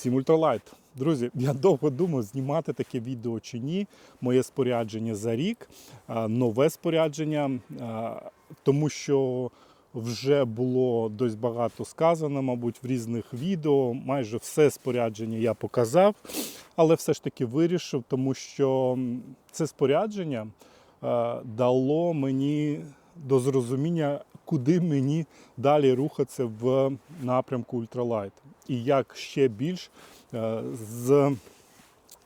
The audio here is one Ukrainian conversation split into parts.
Всім ультралайт. Друзі, я довго думав, знімати таке відео чи ні. Моє спорядження за рік, нове спорядження, тому що вже було досить багато сказано, мабуть, в різних відео. Майже все спорядження я показав, але все ж таки вирішив, тому що це спорядження дало мені до зрозуміння, куди мені далі рухатися в напрямку ультралайт. І як ще більш е, з,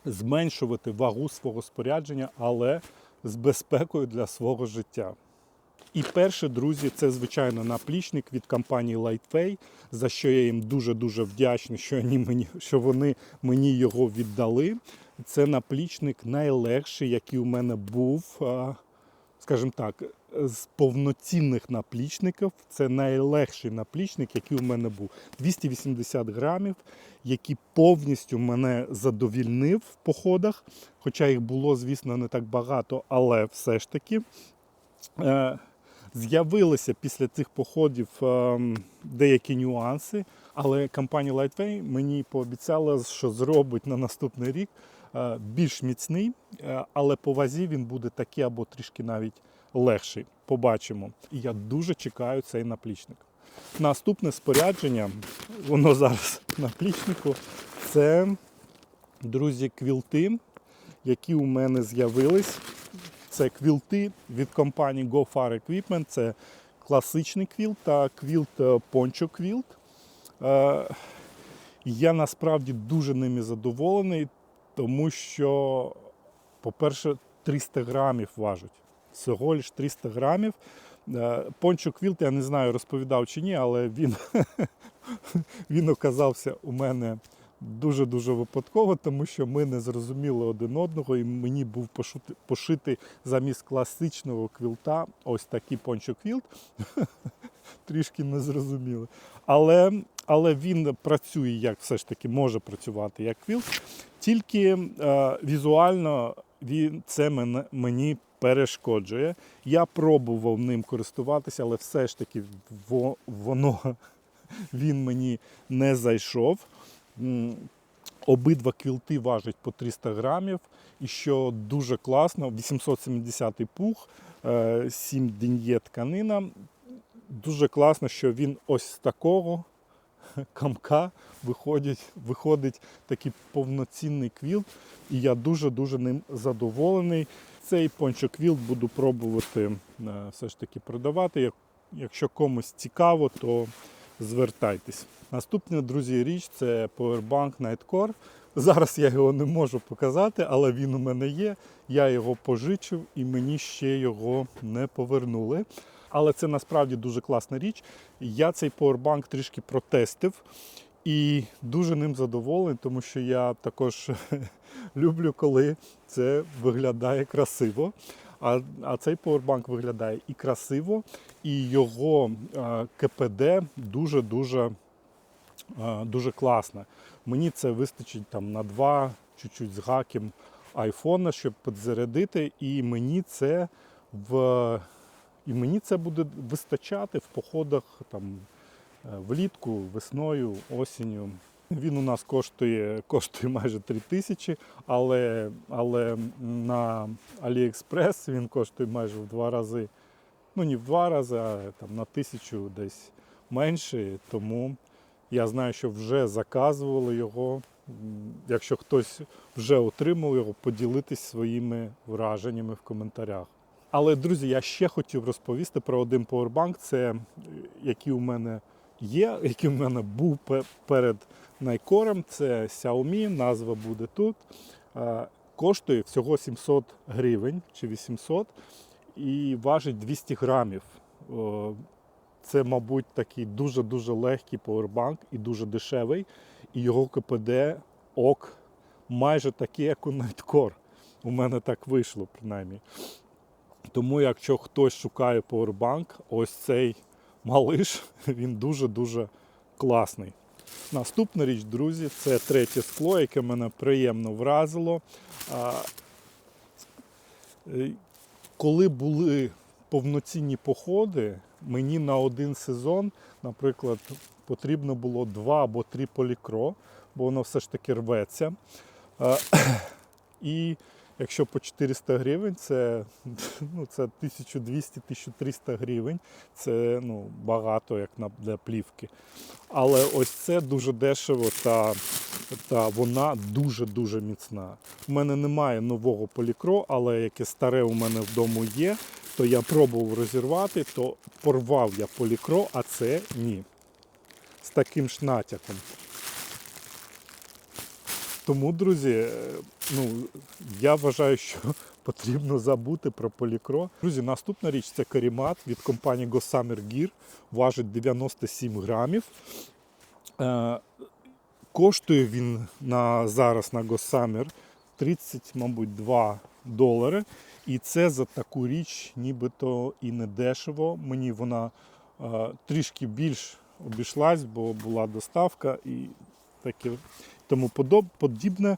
зменшувати вагу свого спорядження, але з безпекою для свого життя. І перше, друзі, це звичайно наплічник від компанії Lightway, за що я їм дуже-дуже вдячний, що вони мені, що вони мені його віддали. Це наплічник найлегший, який у мене був, скажімо так, з повноцінних наплічників. Це найлегший наплічник, який у мене був. 280 грамів, який повністю мене задовільнив в походах. Хоча їх було, звісно, не так багато, але все ж таки. Е, З'явилися після цих походів ем, деякі нюанси, але компанія Lightway мені пообіцяла, що зробить на наступний рік е, більш міцний, е, але по вазі він буде такий або трішки навіть легший. Побачимо. І я дуже чекаю цей наплічник. Наступне спорядження, воно зараз на плічнику, це, друзі, квілти, які у мене з'явились. Це квілти від компанії Go Far Equipment. Це класичний квілт та квілт е, Poncho квілт. Е, Я насправді дуже ними задоволений, тому що, по-перше, 300 грамів важать. Всього лиш 300 грамів. Пончо квілт, я не знаю, розповідав чи ні, але він, він оказався у мене дуже-дуже випадково, тому що ми не зрозуміли один одного, і мені був пошитий замість класичного квілта ось такий пончо квілт. Трішки не зрозуміли. Але, але він працює як все ж таки може працювати як квілт. Тільки е, візуально він, це мене, мені перешкоджує. Я пробував ним користуватися, але все ж таки воно він мені не зайшов. Обидва квілти важать по 300 грамів. І що дуже класно, 870 пух, е, 7 дін'є тканина. Дуже класно, що він ось з такого камка виходить, виходить такий повноцінний квілт. І я дуже-дуже ним задоволений. Цей пончо-квілт буду пробувати е, все ж таки продавати. Якщо комусь цікаво, то звертайтесь. Наступна, друзі, річ це Powerbank Nightcore. Зараз я його не можу показати, але він у мене є. Я його пожичив і мені ще його не повернули. Але це насправді дуже класна річ. Я цей Powerbank трішки протестив і дуже ним задоволений, тому що я також люблю, коли це виглядає красиво. А, а цей повербанк виглядає і красиво, і його е, КПД дуже-дуже е, дуже класне. Мені це вистачить там на два, чуть-чуть з гаком айфона, щоб підзарядити, і мені це в і мені це буде вистачати в походах там влітку, весною, осінню. Він у нас коштує, коштує майже 3 тисячі, але, але на AliExpress він коштує майже в два рази. Ну, не в два рази, а там на тисячу десь менше. Тому я знаю, що вже заказували його. Якщо хтось вже отримав його, поділитись своїми враженнями в коментарях. Але, друзі, я ще хотів розповісти про один поwerbank, це е, який у мене є, який у мене був перед найкорем. Це Xiaomi, назва буде тут. Коштує всього 700 гривень чи 800 і важить 200 грамів. Це, мабуть, такий дуже-дуже легкий поwerbank і дуже дешевий. І його КПД ок майже такий, як у Nightcore. У мене так вийшло, принаймні. Тому, якщо хтось шукає поwerbank, ось цей малиш, він дуже-дуже класний. Наступна річ, друзі, це третє скло, яке мене приємно вразило. Е, Коли були повноцінні походи, мені на один сезон, наприклад, потрібно було два або три полікро. бо воно все ж таки рветься. І якщо по 400 гривень, це, ну, це 1200-1300 гривень. Це ну, багато як на, для плівки. Але ось це дуже дешево та, та вона дуже-дуже міцна. У мене немає нового полікро, але яке старе у мене вдома є, то я пробував розірвати, то порвав я полікро, а це ні. З таким ж натяком. Тому, друзі, е, ну, я вважаю, що потрібно забути про полікро. Друзі, наступна річ це карімат від компанії Gossamer Gear. Важить 97 грамів. Е, коштує він на, зараз на Gossamer 30, мабуть, 2 долари. І це за таку річ нібито і не дешево. Мені вона е, трішки більш обійшлась, бо була доставка і таке тому подібне.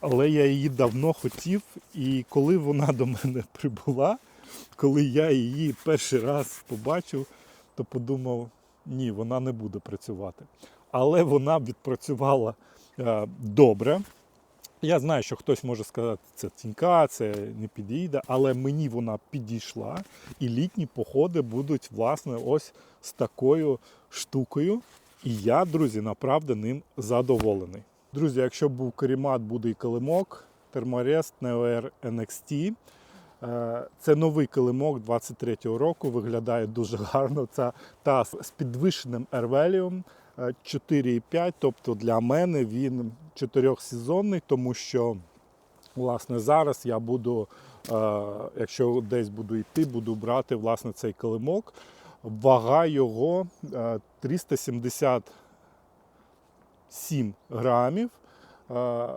Але я її давно хотів. І коли вона до мене прибула, коли я її перший раз побачив, то подумав, ні, вона не буде працювати. Але вона відпрацювала е, добре. Я знаю, що хтось може сказати, це тінька, це не підійде, але мені вона підійшла, і літні походи будуть власне ось з такою штукою. І я, друзі, направду ним задоволений. Друзі, якщо був карімат, буде і килимок, терморест Neo Air NXT. Е, Це новий килимок 23-го року, виглядає дуже гарно. Це та з підвищеним ервеліум 4,5. Тобто для мене він чотирьохсезонний, тому що власне зараз я буду, е, якщо десь буду йти, буду брати власне цей килимок. Вага його е, 377 грамів. Е,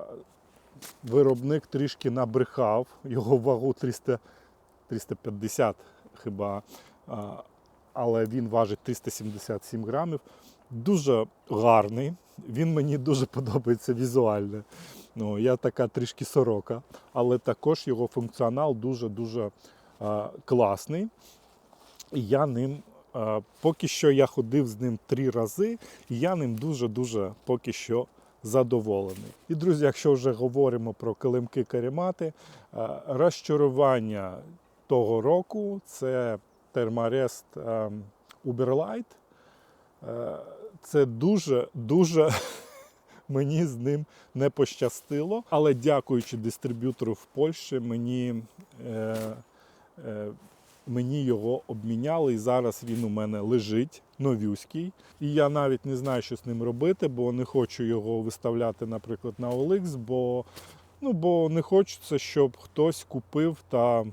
Виробник трішки набрехав, його вагу 300, 350 хіба, е, але він важить 377 грамів. Дуже гарний. Він мені дуже подобається візуально. Ну, я така трішки сорока, але також його функціонал дуже-дуже е, класний. І я ним е, поки що я ходив з ним три рази, і я ним дуже-дуже поки що задоволений. І, друзі, якщо вже говоримо про килимки каремати, розчарування того року це Uberlight. Е, Це дуже-дуже мені з ним не пощастило. Але дякуючи дистриб'ютору в Польщі, мені, е, е, мені його обміняли, і зараз він у мене лежить новюський. І я навіть не знаю, що з ним робити, бо не хочу його виставляти, наприклад, на OLX, бо, ну, бо не хочеться, щоб хтось купив та,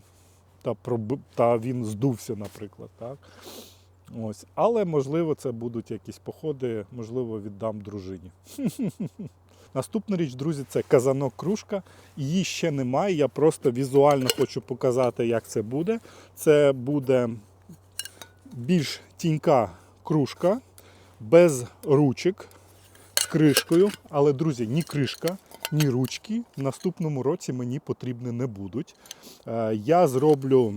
та, проби, та він здувся, наприклад. Так? Ось. Але можливо це будуть якісь походи, можливо, віддам дружині. Наступна річ, друзі, це казанок кружка. Її ще немає. Я просто візуально хочу показати, як це буде. Це буде більш тінька кружка, без ручок, з кришкою. Але, друзі, ні кришка, ні ручки в наступному році мені потрібні не будуть. Е, Я зроблю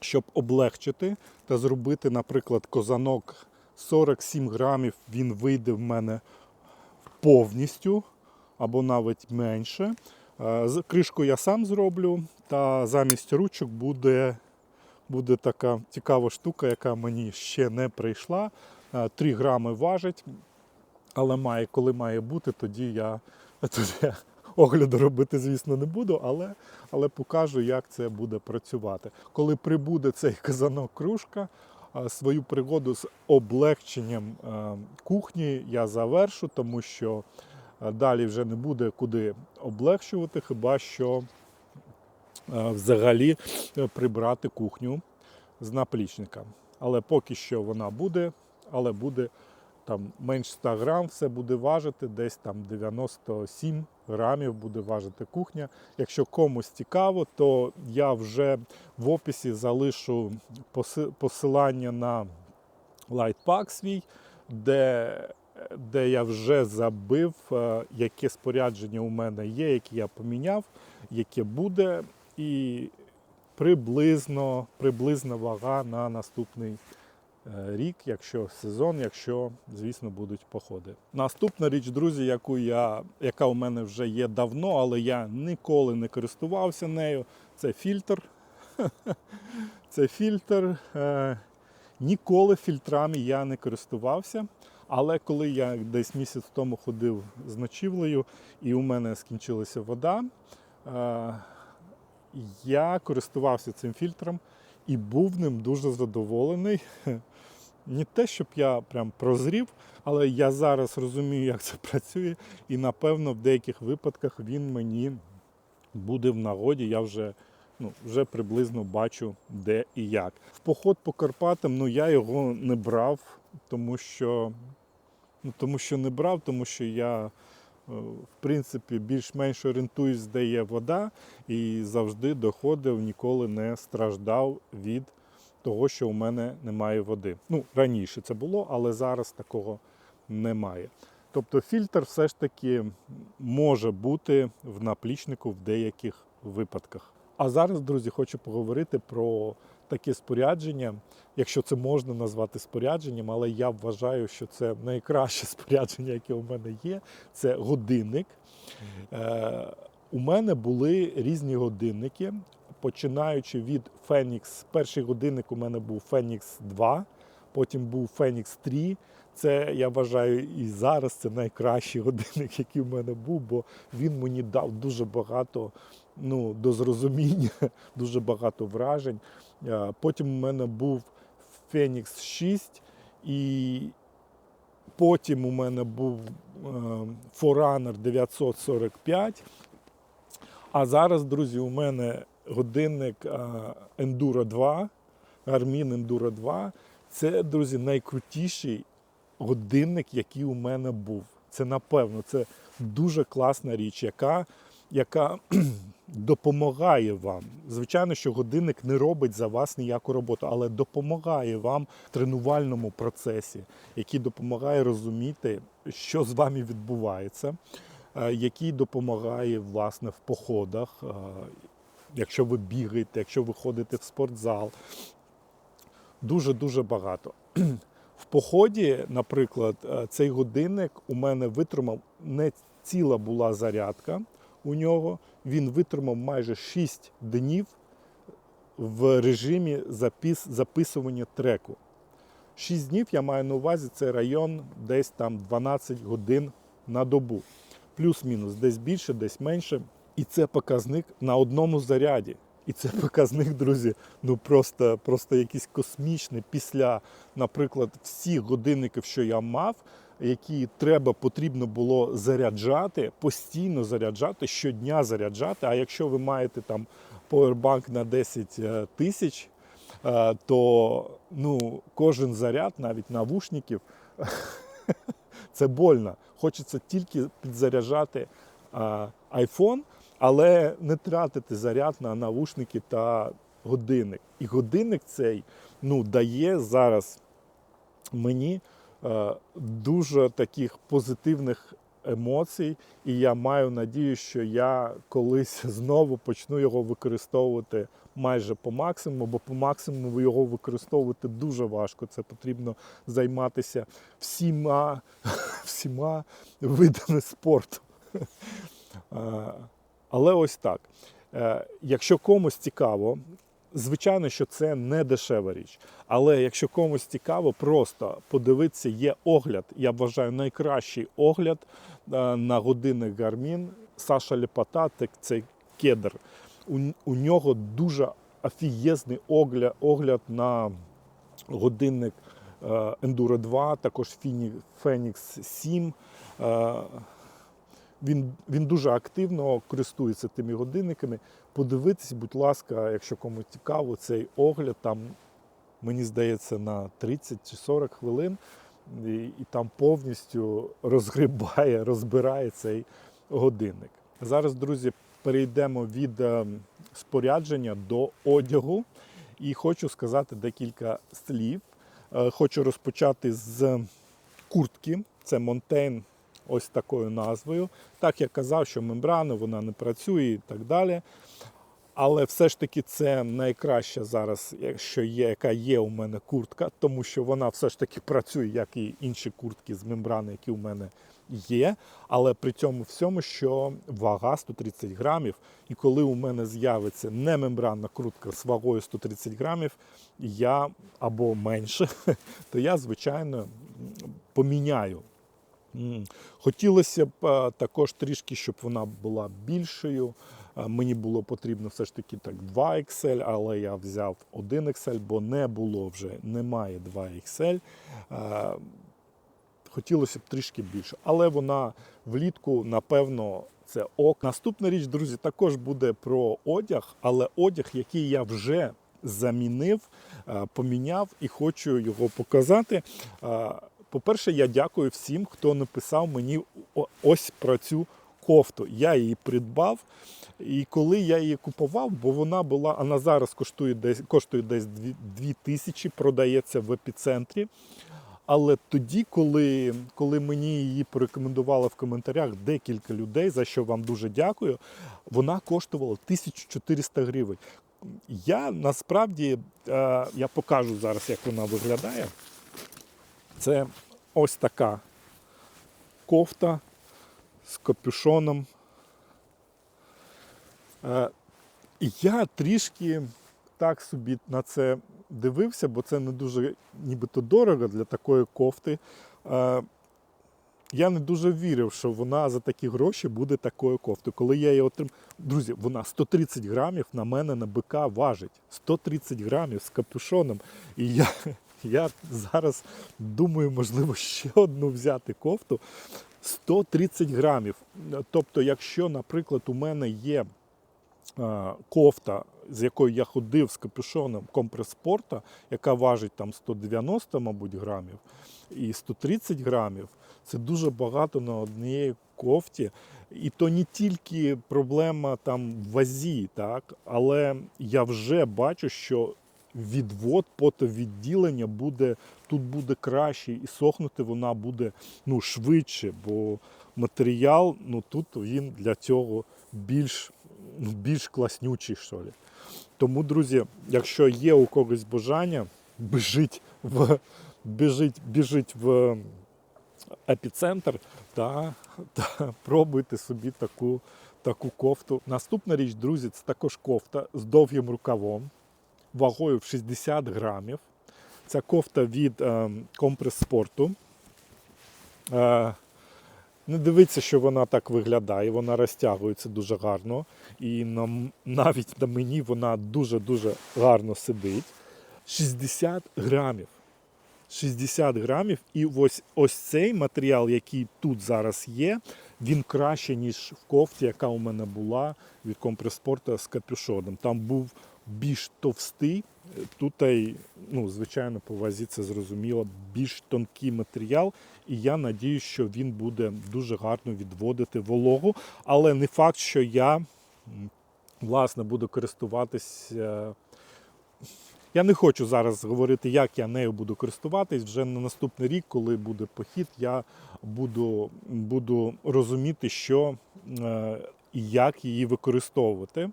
щоб облегчити та зробити, наприклад, козанок 47 грамів, він вийде в мене повністю або навіть менше. Е, Кришку я сам зроблю, та замість ручок буде, буде така цікава штука, яка мені ще не прийшла. Е, 3 грами важить, але має, коли має бути, тоді я, тоді я огляду робити, звісно, не буду, але, але покажу, як це буде працювати. Коли прибуде цей казанок кружка, свою пригоду з облегченням е, кухні я завершу, тому що е, далі вже не буде куди облегчувати, хіба що е, взагалі прибрати кухню з наплічника. Але поки що вона буде, але буде там менш 100 грам, все буде важити, десь там 97 грамів буде важити кухня. Якщо комусь цікаво, то я вже в описі залишу посилання на лайтпак свій, де, де я вже забив, е, яке спорядження у мене є, яке я поміняв, яке буде, і приблизно, приблизна вага на наступний рік, якщо сезон, якщо, звісно, будуть походи. Наступна річ, друзі, яку я, яка у мене вже є давно, але я ніколи не користувався нею, це фільтр. Це фільтр. Е, Ніколи фільтрами я не користувався. Але коли я десь місяць тому ходив з ночівлею і у мене скінчилася вода, е, я користувався цим фільтром і був ним дуже задоволений. Не те, щоб я прям прозрів, але я зараз розумію, як це працює, і напевно в деяких випадках він мені буде в нагоді. Я вже, ну, вже приблизно бачу, де і як. В поход по Карпатам ну, я його не брав, тому що, ну, тому що не брав, тому що я. Е, В принципі, більш-менш орієнтуюсь, де є вода, і завжди доходив, ніколи не страждав від того, що у мене немає води. Ну, раніше це було, але зараз такого немає. Тобто фільтр все ж таки може бути в наплічнику в деяких випадках. А зараз, друзі, хочу поговорити про таке спорядження, якщо це можна назвати спорядженням, але я вважаю, що це найкраще спорядження, яке у мене є. Це годинник. Е, у мене були різні годинники, починаючи від Phoenix. Перший годинник у мене був Phoenix 2, потім був Phoenix 3. Це я вважаю і зараз це найкращий годинник, який в мене був, бо він мені дав дуже багато ну, до зрозуміння, дуже багато вражень. Е, Потім у мене був Phoenix 6 і потім у мене був е, Forerunner 945. А зараз, друзі, у мене годинник е, Enduro 2, Garmin Enduro 2. Це, друзі, найкрутіший годинник, який у мене був. Це напевно, це дуже класна річ, яка, яка допомагає вам. Звичайно, що годинник не робить за вас ніяку роботу, але допомагає вам в тренувальному процесі, який допомагає розуміти, що з вами відбувається, е, який допомагає власне в походах, е, якщо ви бігаєте, якщо ви ходите в спортзал. Дуже дуже багато. В поході, наприклад, е, цей годинник у мене витримав не ціла була зарядка у нього. Він витримав майже 6 днів в режимі запис, записування треку. 6 днів я маю на увазі, це район десь там 12 годин на добу. Плюс-мінус, десь більше, десь менше. І це показник на одному заряді. І це показник, друзі, ну просто, просто якийсь космічний після, наприклад, всіх годинників, що я мав, які треба потрібно було заряджати, постійно заряджати, щодня заряджати. А якщо ви маєте там поwerbank на 10 е, тисяч, е, то ну, кожен заряд, навіть навушників, це больно. Хочеться тільки підзаряджати iPhone, але не тратити заряд на навушники та годинник. І годинник цей ну, дає зараз мені е, дуже таких позитивних емоцій, і я маю надію, що я колись знову почну його використовувати майже по максимуму, бо по максимуму його використовувати дуже важко. Це потрібно займатися всіма, всіма видами спорту. Е, Але ось так. Е, Якщо комусь цікаво, звичайно, що це не дешева річ. Але якщо комусь цікаво, просто подивитися, є огляд. Я вважаю найкращий огляд е, на годинник Garmin Саша Лепота, так це кедр. У, у нього дуже офігезний огляд, огляд на годинник е, Enduro 2, також Phoenix 7. Е, Він, він дуже активно користується тими годинниками. Подивитись, будь ласка, якщо комусь цікаво, цей огляд там, мені здається, на 30 чи 40 хвилин, і, і там повністю розгрібає, розбирає цей годинник. Зараз, друзі, перейдемо від е, спорядження до одягу. І хочу сказати декілька слів. Е, Хочу розпочати з куртки. Це Montaigne ось такою назвою. Так я казав, що мембрана вона не працює і так далі. Але все ж таки це найкраща зараз, що є, яка є у мене куртка, тому що вона все ж таки працює, як і інші куртки з мембрани, які у мене є. Але при цьому всьому, що вага 130 грамів, і коли у мене з'явиться немембранна куртка з вагою 130 грамів, я або менше, то я, звичайно, поміняю. Хотілося б також трішки, щоб вона була більшою. Мені було потрібно все ж таки так 2 XL, але я взяв 1 XL, бо не було вже, немає 2 XL. Хотілося б трішки більше, але вона влітку, напевно, це ок. Наступна річ, друзі, також буде про одяг, але одяг, який я вже замінив, поміняв і хочу його показати. По-перше, я дякую всім, хто написав мені ось про цю кофту. Я її придбав. І коли я її купував, бо вона була, вона зараз коштує десь коштує десь 2 тисячі, продається в епіцентрі. Але тоді, коли, коли мені її порекомендували в коментарях декілька людей, за що вам дуже дякую, вона коштувала 1400 гривень. Я насправді е, я покажу зараз, як вона виглядає. Це ось така кофта з капюшоном. Е, я трішки так собі на це дивився, бо це не дуже нібито дорого для такої кофти. Е, Я не дуже вірив, що вона за такі гроші буде такою кофтою. Коли я її отримав, друзі, вона 130 грамів на мене на бика важить. 130 грамів з капюшоном. І я, я зараз думаю, можливо, ще одну взяти кофту. 130 грамів. Тобто, якщо, наприклад, у мене є е, кофта, з якою я ходив з капюшоном компрес-спорта, яка важить там 190, мабуть, грамів, і 130 грамів, це дуже багато на однієї кофті. І то не тільки проблема там в вазі, так, але я вже бачу, що відвод потовідділення буде тут буде краще, і сохнути вона буде ну, швидше, бо матеріал ну, тут він для цього більш, ну, більш класнючий, що ли. Тому, друзі, якщо є у когось бажання, біжіть в, біжіть, біжіть в епіцентр та, та пробуйте собі таку, таку кофту. Наступна річ, друзі, це також кофта з довгим рукавом, вагою в 60 грамів. Ця кофта від е, компрес спорту. Е, не дивіться, що вона так виглядає, вона розтягується дуже гарно. І на, навіть на мені вона дуже-дуже гарно сидить. 60 грамів. 60 грамів. І ось, ось цей матеріал, який тут зараз є, він краще, ніж в кофті, яка у мене була від компреспорту з капюшоном. Там був більш товстий. Тут, ну, звичайно, по вазі це зрозуміло, більш тонкий матеріал, і я надію, що він буде дуже гарно відводити вологу. Але не факт, що я власне буду користуватися. Я не хочу зараз говорити, як я нею буду користуватись. Вже на наступний рік, коли буде похід, я буду, буду розуміти, що е, і як її використовувати.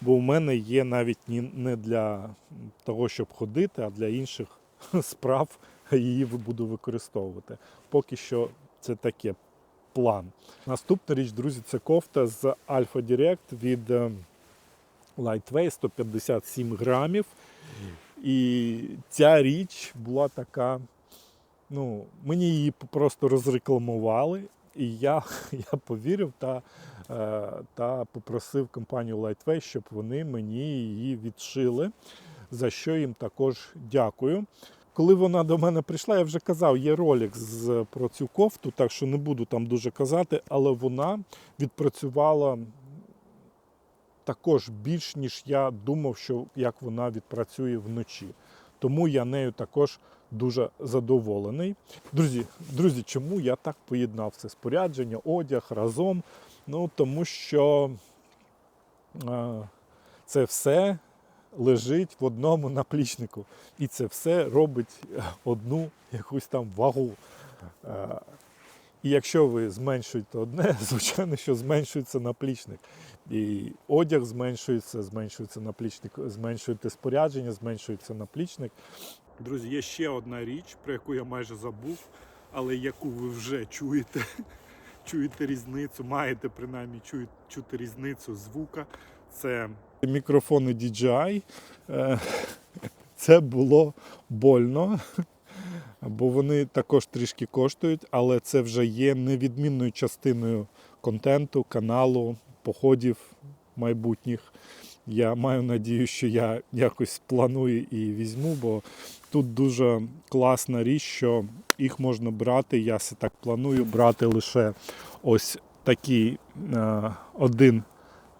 Бо у мене є навіть не для того, щоб ходити, а для інших справ її буду використовувати. Поки що це таке план. Наступна річ, друзі, це кофта з Alpha Direct від е, Lightweight 157 грамів. І ця річ була така. Ну, мені її просто розрекламували, і я, я повірив та, е, та попросив компанію Lightway, щоб вони мені її відшили, за що їм також дякую. Коли вона до мене прийшла, я вже казав, є ролик з, про цю кофту, так що не буду там дуже казати, але вона відпрацювала також більш, ніж я думав, що як вона відпрацює вночі. Тому я нею також дуже задоволений. Друзі, друзі, чому я так поєднав це спорядження, одяг разом? Ну тому що е, це все лежить в одному наплічнику, і це все робить е, одну якусь там вагу. Е, І якщо ви зменшуєте одне, звичайно, що зменшується наплічник. І одяг зменшується, зменшується наплічник, зменшуєте спорядження, зменшується наплічник. Друзі, є ще одна річ, про яку я майже забув, але яку ви вже чуєте. Чуєте різницю, маєте принаймні чує- чути різницю звука. Це мікрофони DJI. Е, Це було больно, бо вони також трішки коштують, але це вже є невідмінною частиною контенту, каналу, походів майбутніх. Я маю надію, що я якось планую і візьму, бо тут дуже класна річ, що їх можна брати. Я так планую брати лише ось такий е, один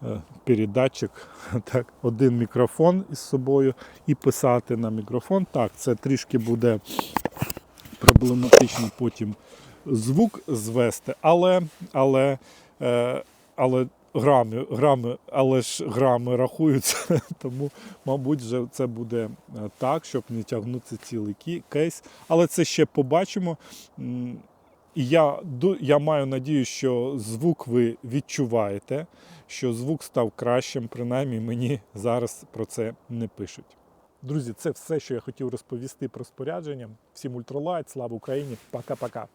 е, передатчик, так, один мікрофон із собою і писати на мікрофон. Так, це трішки буде проблематично потім звук звести, але, але, е, але грами, грами, але ж грами рахуються, тому, мабуть, вже це буде е, так, щоб не тягнути цілий кейс. Але це ще побачимо. І я, я маю надію, що звук ви відчуваєте, що звук став кращим, принаймні мені зараз про це не пишуть. Друзі, це все, що я хотів розповісти про спорядження. Всім ультралайт, слава Україні! Пока-пока!